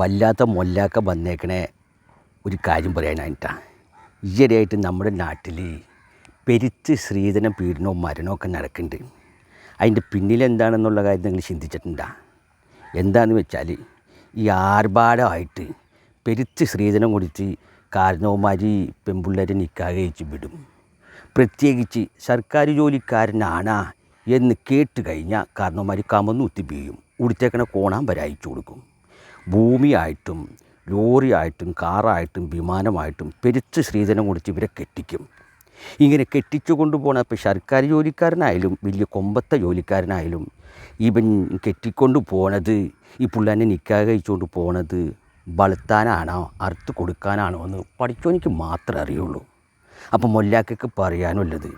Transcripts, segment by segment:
വല്ലാത്ത മൊല്ലാക്ക വന്നേക്കണേ ഒരു കാര്യം പറയാനായിട്ടാണ് ഈയിടെയായിട്ട് നമ്മുടെ നാട്ടിൽ പെരുത്ത് സ്ത്രീധനം പീഡനവും മരണമൊക്കെ നടക്കുന്നുണ്ട് അതിന്റെ പിന്നിലെന്താണെന്നുള്ള കാര്യം നിങ്ങൾ ചിന്തിച്ചിട്ടുണ്ടാ? എന്താണെന്ന് വെച്ചാൽ ഈ ആർഭാടമായിട്ട് പെരുത്ത് സ്ത്രീധനം കൊടുത്ത് കാരണവുമാരി പെൺപിള്ളേരെ നിൽക്കാൻ കഴിച്ച് വിടും. പ്രത്യേകിച്ച് സർക്കാർ ജോലിക്കാരനാണ് എന്ന് കേട്ട് കഴിഞ്ഞാൽ കാരണവന്മാർ കമന്നൂത്തി വീഴും. ഉടുത്തേക്കണ കോണാൻ വരായിച്ചു കൊടുക്കും. ഭൂമിയായിട്ടും ലോറിയായിട്ടും കാറായിട്ടും വിമാനമായിട്ടും പെരുത്ത് സ്ത്രീധനം കൊടുത്ത് ഇവരെ കെട്ടിക്കും. ഇങ്ങനെ കെട്ടിച്ചു കൊണ്ടുപോകണ ഇപ്പോൾ സർക്കാർ ജോലിക്കാരനായാലും വലിയ കൊമ്പത്തെ ജോലിക്കാരനായാലും ഇവൻ കെട്ടിക്കൊണ്ട് പോണത് ഈ പുള്ളാനെ നിക്കാഹ് കഴിച്ചുകൊണ്ട് പോണത് വളർത്താനാണോ അറുത്ത് കൊടുക്കാനാണോ എന്ന് പഠിച്ചോനിക്ക് മാത്രമേ അറിയുള്ളൂ. അപ്പം മൊല്ലാക്കൊക്കെ പറയാനുള്ളത്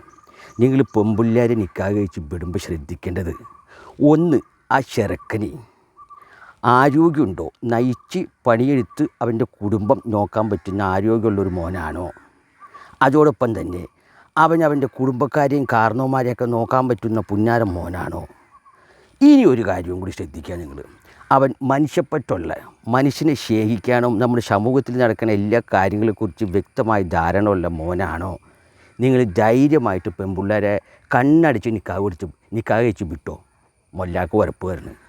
നിങ്ങൾ പെമ്പുള്ളാരെ നിക്കാഹ് കഴിച്ച് വിടുമ്പോൾ ശ്രദ്ധിക്കേണ്ടത് ഒന്ന് ആ ചെറുക്കന് ആരോഗ്യമുണ്ടോ? നയിച്ച് പണിയെടുത്ത് അവന്റെ കുടുംബം നോക്കാൻ പറ്റുന്ന ആരോഗ്യമുള്ളൊരു മോനാണോ? അതോടൊപ്പം തന്നെ അവൻ അവന്റെ കുടുംബക്കാരെയും കാരണവന്മാരെയൊക്കെ നോക്കാൻ പറ്റുന്ന പുന്നാരം മോനാണോ? ഇനി ഒരു കാര്യവും കൂടി ശ്രദ്ധിക്കുക നിങ്ങൾ അവൻ മനുഷ്യപ്പെട്ടുള്ള മനുഷ്യനെ ശേഖിക്കാനും നമ്മുടെ സമൂഹത്തിൽ നടക്കുന്ന എല്ലാ കാര്യങ്ങളെക്കുറിച്ച് വ്യക്തമായ ധാരണ ഉള്ള മോനാണോ? നിങ്ങൾ ധൈര്യമായിട്ട് പെൺപിള്ളേരെ കണ്ണടിച്ച് നിക്കാവ് പിടിച്ച് നിക്കാവ് കഴിച്ച് വിട്ടോ? മൊല്ലാക്ക് ഉറപ്പ് വരുന്നു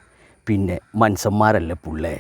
പിന്നെ മനുഷ്യന്മാരല്ലേ പുള്ളേ?